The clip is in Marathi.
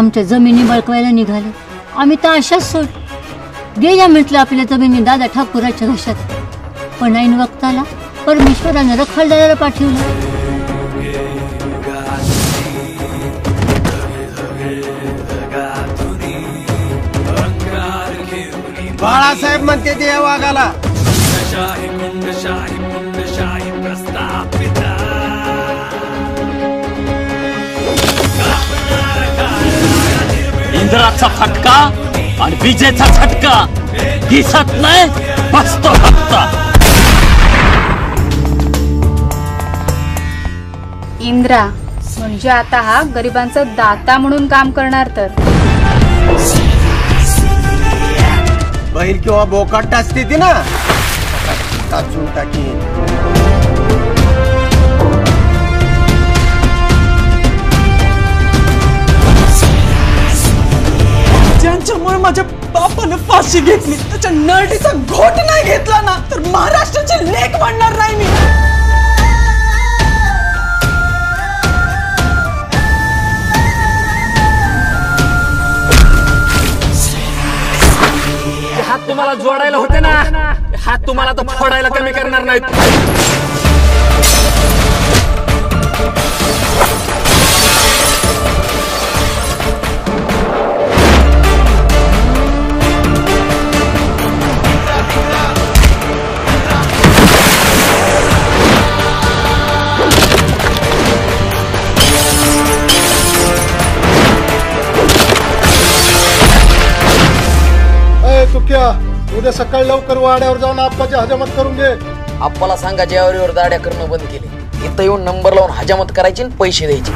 आमच्या जमिनी बळकवायला निघाले. आम्ही तर अशाच सोड. गेल्या म्हटलं आपल्या जमिनी दादा ठाकूराच्या घशात. पण ऐन वक्ताला परमेश्वरानं रखडदाराला पाठवलं. बाळासाहेब म्हणते ते या वाघाला इंद्राचा फटका आणि विजेचा झटका. दिसत नाही बसतो फक्त. इंद्रा म्हणजे आता हा गरिबांचा दाता म्हणून काम करणार तर? बैल किंवा बोकाट टाचते ती ना. टाचून टाकी त्यांच्यामुळे माझ्या बापानं फाशी घेतली. त्याच्या नरडीचा घोट नाही घेतला ना तर महाराष्ट्राची लेख म्हणणार नाही मी. हात तुम्हाला जोडायला होते ना. हात तुम्हाला तर फोडायला कमी करणार नाहीत. अय उद्या सकाळी लवकर वाड्यावर जाऊन आप्पाची हजामत करून घे. आप्पाला सांगा जेवारीवर दाड्या करणं बंद केले. इथं येऊन नंबर लावून हजामत करायची आणि पैसे द्यायचे.